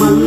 one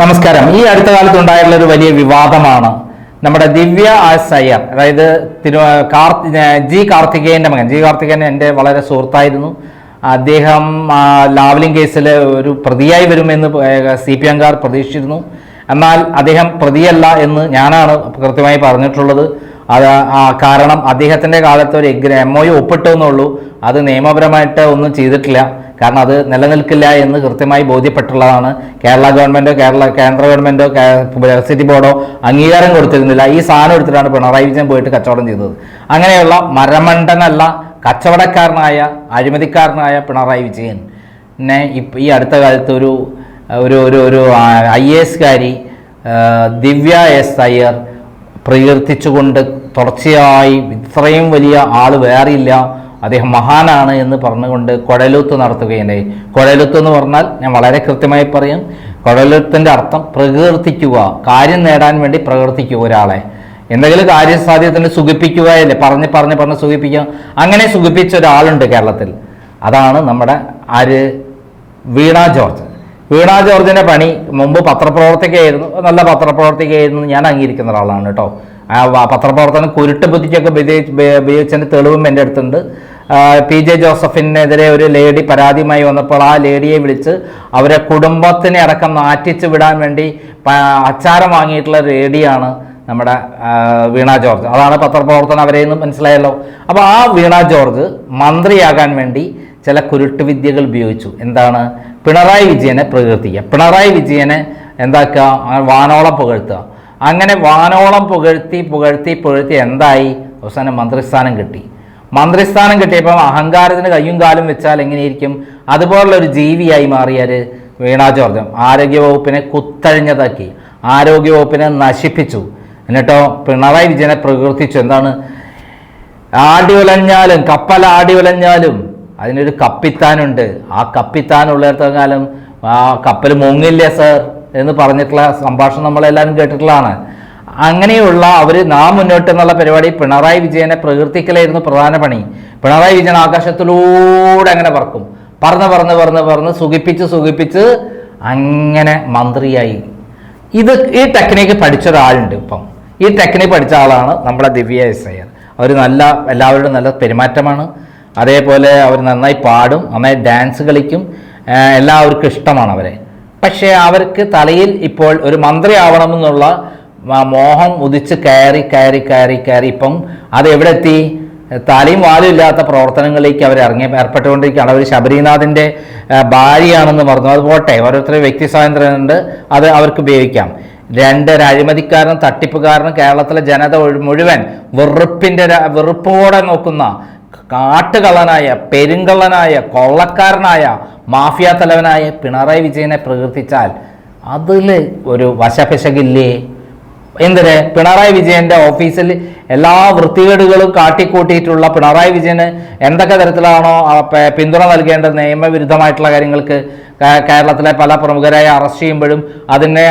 നമസ്കാരം. ഈ അടുത്ത കാലത്ത് ഉണ്ടായിട്ടുള്ള ഒരു വലിയ വിവാദമാണ് നമ്മുടെ ദിവ്യ ആസ് അയ്യർ. അതായത് തിരു കാർത്തി ജി കാർത്തികേയന്റെ മകൻ. ജി കാർത്തികേയൻ എന്റെ വളരെ സുഹൃത്തായിരുന്നു. അദ്ദേഹം ലാവ്ലിംഗ് കേസിൽ ഒരു പ്രതിയായി വരുമെന്ന് സി പി എംകാർ പ്രതീക്ഷിച്ചിരുന്നു. എന്നാൽ അദ്ദേഹം പ്രതിയല്ല എന്ന് ഞാനാണ് കൃത്യമായി പറഞ്ഞിട്ടുള്ളത്. അത് കാരണം അദ്ദേഹത്തിന്റെ കാലത്ത് ഒരു എഗ്രി എം ഒ ഒപ്പിട്ടു എന്നുള്ളൂ. അത് നിയമപരമായിട്ട് ഒന്നും ചെയ്തിട്ടില്ല. കാരണം അത് നിലനിൽക്കില്ല എന്ന് കൃത്യമായി ബോധ്യപ്പെട്ടുള്ളതാണ്. കേരള ഗവൺമെന്റോ കേരള കേന്ദ്ര ഗവൺമെന്റോ സിറ്റി ബോർഡോ അംഗീകാരം കൊടുത്തിരുന്നില്ല. ഈ സാധനം എടുത്തിട്ടാണ് പിണറായി വിജയൻ പോയിട്ട് കച്ചവടം ചെയ്തത്. അങ്ങനെയുള്ള മരമണ്ടനല്ല കച്ചവടക്കാരനായ അഴിമതിക്കാരനായ പിണറായി വിജയൻ. പിന്നെ ഈ അടുത്ത കാലത്ത് ഒരു ഒരു ഒരു ഒരു ഐ എ എസ്കാരി ദിവ്യ എസ് അയ്യർ പ്രകീർത്തിച്ചുകൊണ്ട് തുടർച്ചയായി ഇത്രയും വലിയ ആൾ വേറില്ല അദ്ദേഹം മഹാനാണ് എന്ന് പറഞ്ഞുകൊണ്ട് കുഴലൂത്ത് നടത്തുകയുണ്ടായി. കുഴലൂത്ത് എന്ന് പറഞ്ഞാൽ ഞാൻ വളരെ കൃത്യമായി പറയും. കുഴലൂത്തിന്റെ അർത്ഥം പ്രകീർത്തിക്കുക കാര്യം നേടാൻ വേണ്ടി പ്രകീർത്തിക്കുക ഒരാളെ. എന്തെങ്കിലും കാര്യസാധ്യത്തിന് സുഖിപ്പിക്കുകയല്ലേ പറഞ്ഞ് പറഞ്ഞ് പറഞ്ഞ് സുഖിപ്പിക്കുക. അങ്ങനെ സുഖിപ്പിച്ച ഒരാളുണ്ട് കേരളത്തിൽ. അതാണ് നമ്മുടെ ആര്? വീണ ജോർജ്. വീണ ജോർജിന്റെ പണി മുമ്പ് പത്രപ്രവർത്തകയായിരുന്നു. നല്ല പത്രപ്രവർത്തകയായിരുന്നു. ഞാൻ അംഗീകരിക്കുന്ന ഒരാളാണ് കേട്ടോ. ആ പത്രപ്രവർത്തനം കുരുട്ട് ബുദ്ധിക്കൊക്കെ ഉപയോഗിച്ചതിന്റെ തെളിവും എന്റെ അടുത്തുണ്ട്. പി ജെ ജോസഫിനെതിരെ ഒരു ലേഡി പരാതിയുമായി വന്നപ്പോൾ ആ ലേഡിയെ വിളിച്ച് അവരെ കുടുംബത്തിനെ അടക്കം നാറ്റിച്ചു വിടാൻ വേണ്ടി അച്ചാരം വാങ്ങിയിട്ടുള്ള ലേഡിയാണ് നമ്മുടെ വീണ ജോർജ്. അതാണ് പത്രപ്രവർത്തനം അവരെ നിന്ന് മനസ്സിലായല്ലോ. അപ്പോൾ ആ വീണ ജോർജ് മന്ത്രിയാകാൻ വേണ്ടി ചില കുരുട്ട് വിദ്യകൾ ഉപയോഗിച്ചു. എന്താണ്? പിണറായി വിജയനെ പ്രകീർത്തിക്കുക. പിണറായി വിജയനെ എന്താക്കുക? വാനോളം പുകഴ്ത്തുക. അങ്ങനെ വാനോളം പുകഴ്ത്തി പുകഴ്ത്തി പുകഴ്ത്തി എന്തായി? അവസാനം മന്ത്രിസ്ഥാനം കിട്ടി. മന്ത്രിസ്ഥാനം കിട്ടിയപ്പം അഹങ്കാരത്തിന് കയ്യും കാലും വെച്ചാൽ എങ്ങനെയിരിക്കും? അതുപോലുള്ള ഒരു ജീവിയായി മാറിയാര്? വീണ ജോർജ്. ആരോഗ്യവകുപ്പിനെ കുത്തഴിഞ്ഞതാക്കി. ആരോഗ്യവകുപ്പിനെ നശിപ്പിച്ചു. എന്നിട്ടോ പിണറായി വിജയനെ പ്രകീർത്തിച്ചു. എന്താണ്? ആടി ഉലഞ്ഞാലും കപ്പൽ ആടി ഉലഞ്ഞാലും അതിനൊരു കപ്പിത്താനുണ്ട്. ആ കപ്പിത്താൻ ഉള്ളിടത്തോളം കാലം ആ കപ്പൽ മുങ്ങില്ല സർ? എന്ന് പറഞ്ഞിട്ടുള്ള സംഭാഷണം നമ്മളെല്ലാവരും കേട്ടിട്ടുള്ളതാണ്. അങ്ങനെയുള്ള അവർ നാം മുന്നോട്ട് എന്നുള്ള പരിപാടി പിണറായി വിജയനെ പ്രകീർത്തിക്കലായിരുന്നു പ്രധാന പണി. പിണറായി വിജയൻ ആകാശത്തിലൂടെ അങ്ങനെ പറക്കും. പറന്ന് പറന്ന് പറന്ന് പറന്ന് സുഖിപ്പിച്ച് സുഖിപ്പിച്ച് അങ്ങനെ മന്ത്രിയായി. ഇത് ഈ ടെക്നിക്ക് പഠിച്ച ഒരാളുണ്ട് ഇപ്പം. ഈ ടെക്നിക്ക് പഠിച്ച ആളാണ് നമ്മുടെ ദിവ്യ എസ് അയ്യർ അവർ നല്ല എല്ലാവരുടെയും നല്ല പെരുമാറ്റമാണ്. അതേപോലെ അവർ നന്നായി പാടും നന്നായി ഡാൻസ് കളിക്കും. എല്ലാവർക്കും ഇഷ്ടമാണ് അവരെ. പക്ഷേ അവർക്ക് തലയിൽ ഇപ്പോൾ ഒരു മന്ത്രി ആവണമെന്നുള്ള മോഹം ഉദിച്ച് കയറി കയറി കയറി കയറി. ഇപ്പം അതെവിടെ എത്തി തലയും വാലും ഇല്ലാത്ത പ്രവർത്തനങ്ങളിലേക്ക് അവർ ഇറങ്ങി ഏർപ്പെട്ടുകൊണ്ടിരിക്കുകയാണ്. അവർ ശബരിനാഥിന്റെ ഭാര്യയാണെന്ന് പറഞ്ഞു. അത് പോട്ടെ ഓരോരുത്തരും വ്യക്തി സ്വാതന്ത്ര്യമുണ്ട് അത് അവർക്ക് ഉപയോഗിക്കാം. രണ്ട് അഴിമതിക്കാരനും തട്ടിപ്പുകാരനും കേരളത്തിലെ ജനത മുഴുവൻ വെറുപ്പിന്റെ വെറുപ്പോടെ നോക്കുന്ന കാട്ടുകള്ളനായ പെരുങ്കള്ളനായ കൊള്ളക്കാരനായ മാഫിയ തലവനായ പിണറായി വിജയനെ പ്രകീർത്തിച്ചാൽ അതിൽ ഒരു വശപിശകില്ലേ എന്തിന്? പിണറായി വിജയന്റെ ഓഫീസിൽ എല്ലാ വൃത്തികേടുകളും കാട്ടിക്കൂട്ടിയിട്ടുള്ള പിണറായി വിജയന് എന്തൊക്കെ തരത്തിലാണോ പിന്തുണ നൽകേണ്ട നിയമവിരുദ്ധമായിട്ടുള്ള കാര്യങ്ങൾക്ക് കേരളത്തിലെ പല പ്രമുഖരായി അറസ്റ്റ് ചെയ്യുമ്പോഴും അതിനെ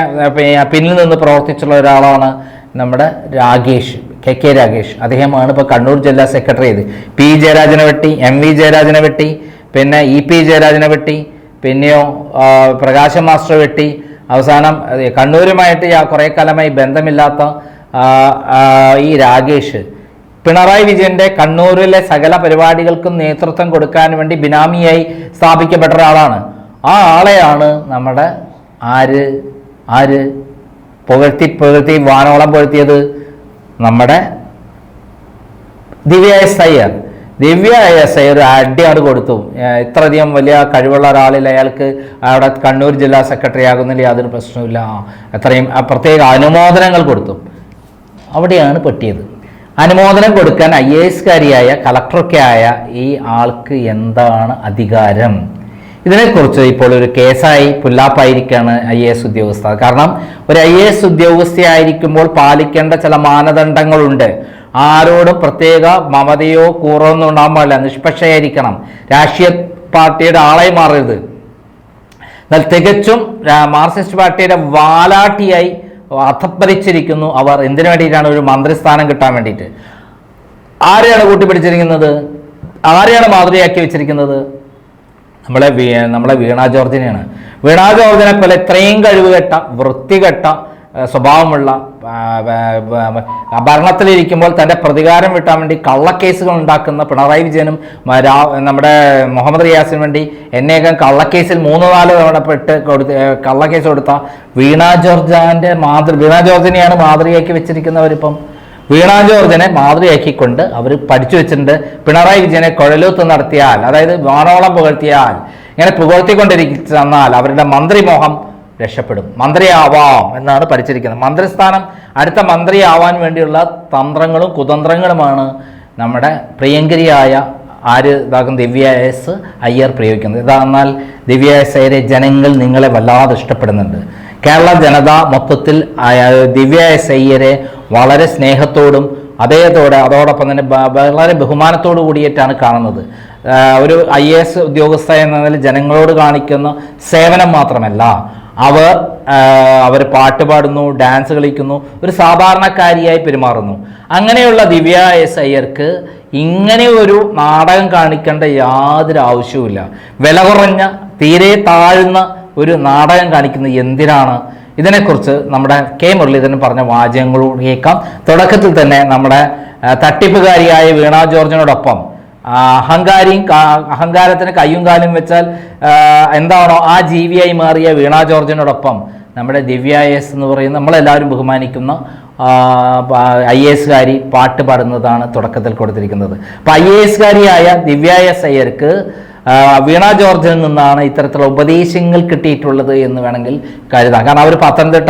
പിന്നിൽ നിന്ന് പ്രവർത്തിച്ചുള്ള ഒരാളാണ് നമ്മുടെ രാഗേഷ് കെ കെ രാഗേഷ് അദ്ദേഹമാണ് ഇപ്പോൾ കണ്ണൂർ ജില്ലാ സെക്രട്ടറി ചെയ്ത് പി. ജയരാജനെ വെട്ടി എം. വി. ജയരാജനെ വെട്ടി പിന്നെ ഇ പി ജയരാജനെ വെട്ടി പിന്നെയോ പ്രകാശ മാസ്റ്റർ വെട്ടി. അവസാനം കണ്ണൂരുമായിട്ട് കുറേ കാലമായി ബന്ധമില്ലാത്ത ഈ രാകേഷ്. പിണറായി വിജയന്റെ കണ്ണൂരിലെ സകല പരിപാടികൾക്കും നേതൃത്വം കൊടുക്കാൻ വേണ്ടി ബിനാമിയായി സ്ഥാപിക്കപ്പെട്ട ഒരാളാണ്. ആ ആളെയാണ് നമ്മുടെ ആര് ആര് പുകഴ്ത്തി പുകഴ്ത്തി വാനോളം പുകഴ്ത്തിയത് നമ്മുടെ ദിവ്യ എസ് ദിവ്യ എസ് അയ്യർ അടിയാണ് കൊടുത്തു. ഇത്രയധികം വലിയ കഴിവുള്ള ഒരാളിൽ അയാൾക്ക് അവിടെ കണ്ണൂർ ജില്ലാ സെക്രട്ടറി ആകുന്നതിൽ യാതൊരു പ്രശ്നവുമില്ല. ആ, അത്രയും പ്രത്യേക അനുമോദനങ്ങൾ കൊടുത്തു. അവിടെയാണ് പെട്ടിയത്. അനുമോദനം കൊടുക്കാൻ ഐ എ എസ്കാരിയായ കളക്ടറൊക്കെ ആയ ഈ ആൾക്ക് എന്താണ് അധികാരം? ഇതിനെക്കുറിച്ച് ഇപ്പോൾ ഒരു കേസായി പുല്ലാപ്പായിരിക്കാണ് ഐ എ എസ് ഉദ്യോഗസ്ഥ കാരണം ഒരു ഐ എ എസ് ഉദ്യോഗസ്ഥയായിരിക്കുമ്പോൾ പാലിക്കേണ്ട ചില മാനദണ്ഡങ്ങളുണ്ട്. ആരോടും പ്രത്യേക മമതയോ കൂറോ ഒന്നും ഉണ്ടാകാൻ പാടില്ല നിഷ്പക്ഷയായിരിക്കണം. രാഷ്ട്രീയ പാർട്ടിയുടെ ആളായി മാറരുത്. എന്നാൽ തികച്ചും മാർക്സിസ്റ്റ് പാർട്ടിയുടെ വാലാട്ടിയായി അധപ്പതിച്ചിരിക്കുന്നു അവർ. എന്തിനു വേണ്ടിയിട്ടാണ് ഒരു മന്ത്രിസ്ഥാനം കിട്ടാൻ വേണ്ടിയിട്ട്? ആരെയാണ് കൂട്ടിപ്പിടിച്ചിരിക്കുന്നത്? ആരെയാണ് മാതൃകയാക്കി വെച്ചിരിക്കുന്നത്? നമ്മളെ നമ്മളെ വീണ ജോർജിനെയാണ്. വീണ ജോർജിനെ പോലെ ഇത്രയും കഴിവുകെട്ട വൃത്തികെട്ട സ്വഭാവമുള്ള ഭരണത്തിലിരിക്കുമ്പോൾ തന്റെ പ്രതികാരം വിട്ടാൻ വേണ്ടി കള്ളക്കേസുകൾ ഉണ്ടാക്കുന്ന പിണറായി വിജയനും നമ്മുടെ മുഹമ്മദ് റിയാസിന് വേണ്ടി എന്നേകം കള്ളക്കേസിൽ മൂന്ന് നാല് തവണ പെട്ട് കൊടുത്ത് കള്ളക്കേസ് കൊടുത്ത വീണ ജോർജാന്റെ മാതൃ വീണ ജോർജിനെയാണ് മാതൃകയാക്കി വെച്ചിരിക്കുന്നവരിപ്പം. വീണ ജോർജിനെ മാതൃകയാക്കിക്കൊണ്ട് അവർ പഠിച്ചു വെച്ചിട്ടുണ്ട്. പിണറായി വിജയനെ കുഴലൂത്ത് നടത്തിയാൽ അതായത് വാനോളം പുകഴ്ത്തിയാൽ ഇങ്ങനെ പുകഴ്ത്തിക്കൊണ്ടിരിക്കുന്നാൽ അവരുടെ മന്ത്രിമോഹം രക്ഷപ്പെടും. മന്ത്രിയാവാം എന്നാണ് പഠിച്ചിരിക്കുന്നത്. മന്ത്രിസ്ഥാനം അടുത്ത മന്ത്രിയാവാൻ വേണ്ടിയുള്ള തന്ത്രങ്ങളും കുതന്ത്രങ്ങളുമാണ് നമ്മുടെ പ്രിയങ്കരിയായ ആര് ഇതാകും ദിവ്യ എസ് അയ്യർ പ്രയോഗിക്കുന്നത്. ഇതാന്നാൽ ദിവ്യ എസ് ജനങ്ങൾ നിങ്ങളെ വല്ലാതെ ഇഷ്ടപ്പെടുന്നുണ്ട്. കേരള ജനത മൊത്തത്തിൽ ദിവ്യ എസ് അയ്യരെ വളരെ സ്നേഹത്തോടും അതേതോടെ അതോടൊപ്പം തന്നെ വളരെ ബഹുമാനത്തോടു കൂടിയിട്ടാണ് കാണുന്നത്. ഒരു ഐ എ എസ് ഉദ്യോഗസ്ഥ എന്ന നിലയിൽ ജനങ്ങളോട് കാണിക്കുന്ന സേവനം മാത്രമല്ല അവർ അവർ പാട്ട് പാടുന്നു ഡാൻസ് കളിക്കുന്നു ഒരു സാധാരണക്കാരിയായി പെരുമാറുന്നു. അങ്ങനെയുള്ള ദിവ്യ എസ് അയ്യർക്ക് ഇങ്ങനെ ഒരു നാടകം കാണിക്കേണ്ട യാതൊരു ആവശ്യവുമില്ല. വില കുറഞ്ഞ തീരെ താഴ്ന്ന ഒരു നാടകം കാണിക്കുന്നത് എന്തിനാണ്? ഇതിനെക്കുറിച്ച് നമ്മുടെ കെ മുരളീധരൻ പറഞ്ഞ വാചകങ്ങളോട് കേൾക്കാം. തുടക്കത്തിൽ തന്നെ നമ്മുടെ തട്ടിപ്പുകാരിയായ വീണ ജോർജിനോടൊപ്പം അഹങ്കാരിയും അഹങ്കാരത്തിന് കയ്യും കാലും വെച്ചാൽ എന്താണോ ആ ജീവിയായി മാറിയ വീണ ജോർജിനോടൊപ്പം നമ്മുടെ ദിവ്യ എസ് എന്ന് പറയുന്ന നമ്മളെല്ലാവരും ബഹുമാനിക്കുന്ന ഐ എ എസ്കാരി പാട്ട് പാടുന്നതാണ് തുടക്കത്തിൽ കൊടുത്തിരിക്കുന്നത്. അപ്പോൾ ഐ എ എസ്കാരിയായ ദിവ്യ എസ് അയ്യർക്ക് വീണ ജോർജിൽ നിന്നാണ് ഇത്തരത്തിലുള്ള ഉപദേശങ്ങൾ കിട്ടിയിട്ടുള്ളത് എന്ന് വേണമെങ്കിൽ കരുതാം. കാരണം അവർ പത്തനംതിട്ട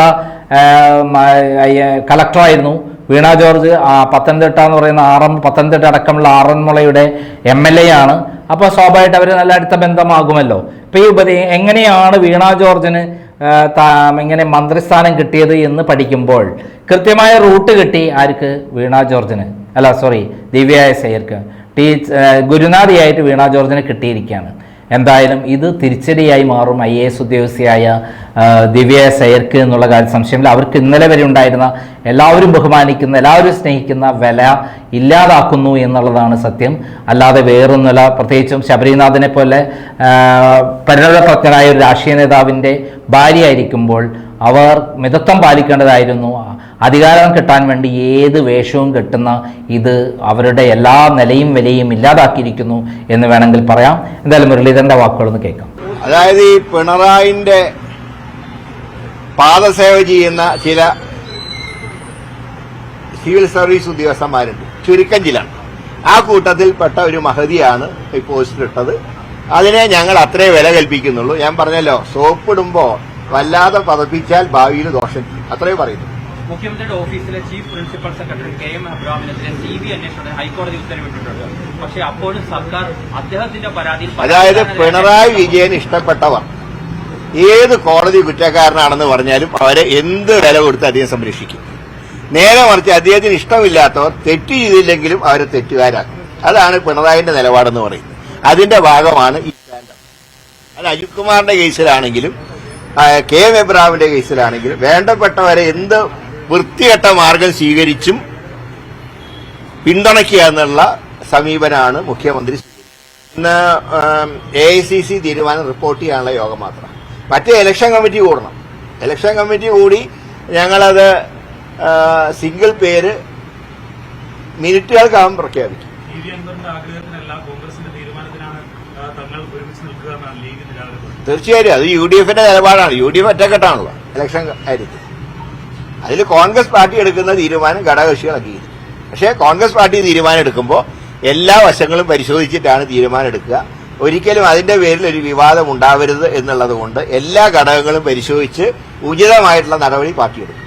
കളക്ടറായിരുന്നു. വീണ ജോർജ് ആ പത്തനംതിട്ട എന്ന് പറയുന്ന ആറം പത്തനംതിട്ട അടക്കമുള്ള ആറന്മുളയുടെ എം എൽ എ ആണ്. അപ്പോൾ സ്വാഭാവികമായിട്ട് അവർ നല്ല അടുത്ത ബന്ധമാകുമല്ലോ. ഇപ്പം ഈ ഉപദേ എങ്ങനെയാണ് വീണ ജോർജിന് ഇങ്ങനെ മന്ത്രിസ്ഥാനം കിട്ടിയത് എന്ന് പഠിക്കുമ്പോൾ കൃത്യമായ റൂട്ട് കിട്ടി ആർക്ക്? വീണ ജോർജിന്. അല്ല സോറി ദിവ്യ സയ്യർക്ക് ടീ ഗുരുനാഥിയായിട്ട് വീണ ജോർജിന് കിട്ടിയിരിക്കുകയാണ്. എന്തായാലും ഇത് തിരിച്ചടിയായി മാറും ഐ എ എസ് ഉദ്യോഗസ്ഥയായ ദിവ്യ സയർക്ക് എന്നുള്ള കാര്യം സംശയമില്ല. അവർക്ക് ഇന്നലെ വരെ ഉണ്ടായിരുന്ന എല്ലാവരും ബഹുമാനിക്കുന്ന എല്ലാവരും സ്നേഹിക്കുന്ന വില ഇല്ലാതാക്കുന്നു എന്നുള്ളതാണ് സത്യം. അല്ലാതെ വേറൊന്നുമില്ല. പ്രത്യേകിച്ചും ശബരിനാഥിനെ പോലെ പരിണതപ്രജ്ഞനായ ഒരു രാഷ്ട്രീയ നേതാവിന്റെ ഭാര്യയായിരിക്കുമ്പോൾ അവർ മിതത്വം പാലിക്കേണ്ടതായിരുന്നു. അധികാരം കിട്ടാൻ വേണ്ടി ഏത് വേഷവും കെട്ടുന്ന ഇത് അവരുടെ എല്ലാ നിലയും വിലയും ഇല്ലാതാക്കിയിരിക്കുന്നു എന്ന് വേണമെങ്കിൽ പറയാം. എന്തായാലും മുരളീധരന്റെ വാക്കുകളൊന്ന് കേൾക്കാം. അതായത് ഈ പിണറായിന്റെ പാദസേവ ചെയ്യുന്ന ചില സിവിൽ സർവീസ് ഉദ്യോഗസ്ഥന്മാരുണ്ട്. ചുരുക്കം ചില ആ കൂട്ടത്തിൽപ്പെട്ട ഒരു മഹതിയാണ് ഈ പോസ്റ്റിലിട്ടത്. അതിനെ ഞങ്ങൾ അത്രേ വില കൽപ്പിക്കുന്നുള്ളൂ. ഞാൻ പറഞ്ഞല്ലോ സോപ്പിടുമ്പോ വല്ലാതെ പതപ്പിച്ചാൽ ഭാവിയിൽ ദോഷം. അത്രേ പറയുന്നു മുഖ്യമന്ത്രിയുടെ ഓഫീസിലെ chief principal secretary K M അബ്രാമിനെതിരെ C B അന്വേഷണത്തിന് ഹൈക്കോടതി ഉത്തരവിട്ടിട്ടുണ്ട്. പക്ഷെ അപ്പോഴും സർക്കാർ അദ്ദേഹത്തിന്റെ പരാതിയിൽ അതായത് പിണറായി വിജയൻ ഇഷ്ടപ്പെട്ടവർ ഏത് കോടതി കുറ്റക്കാരനാണെന്ന് പറഞ്ഞാലും അവരെ എന്ത് വില കൊടുത്ത് അദ്ദേഹം സംരക്ഷിക്കും. നേരെ മറിച്ച് അദ്ദേഹത്തിന് ഇഷ്ടമില്ലാത്തവർ തെറ്റ് ചെയ്തില്ലെങ്കിലും അവരെ തെറ്റുകാരാക്കും. അതാണ് പിണറായിന്റെ നിലപാടെന്ന് പറയുന്നത്. അതിന്റെ ഭാഗമാണ് ഈ സ്റ്റാൻഡപ്പ് അത് അജിത് കുമാറിന്റെ കേസിലാണെങ്കിലും കെ എം എബ്രാമിന്റെ കേസിലാണെങ്കിലും വേണ്ടപ്പെട്ടവരെ എന്ത് വൃത്തികെട്ട മാർഗം സ്വീകരിച്ചും പിന്തുണയ്ക്കുക എന്നുള്ള സമീപനമാണ് മുഖ്യമന്ത്രി. ഇന്ന് എ ഐ സി സി തീരുമാനം റിപ്പോർട്ട് ചെയ്യാനുള്ള യോഗം മാത്രം. മറ്റേ ഇലക്ഷൻ കമ്മിറ്റി കൂടണം. ഇലക്ഷൻ കമ്മിറ്റി കൂടി ഞങ്ങളത് സിംഗിൾ പേര് മിനിറ്റുകൾക്കകം പ്രഖ്യാപിക്കും. തീർച്ചയായിട്ടും. തീർച്ചയായും അത് യു ഡി എഫിന്റെ നിലപാടാണ്. യു ഡി എഫ് ഒറ്റക്കെട്ടാണല്ലോ. ഇലക്ഷൻ കാര്യത്തിൽ അതിൽ കോൺഗ്രസ് പാർട്ടി എടുക്കുന്ന തീരുമാനം ഘടകകക്ഷികളൊക്കെ ചെയ്തു. പക്ഷേ കോൺഗ്രസ് പാർട്ടി തീരുമാനം എടുക്കുമ്പോൾ എല്ലാ വശങ്ങളും പരിശോധിച്ചിട്ടാണ് തീരുമാനം എടുക്കുക. ഒരിക്കലും അതിന്റെ പേരിൽ ഒരു വിവാദം ഉണ്ടാവരുത് എന്നുള്ളത് കൊണ്ട് എല്ലാ ഘടകങ്ങളും പരിശോധിച്ച് ഉചിതമായിട്ടുള്ള നടപടി പാർട്ടി എടുക്കും.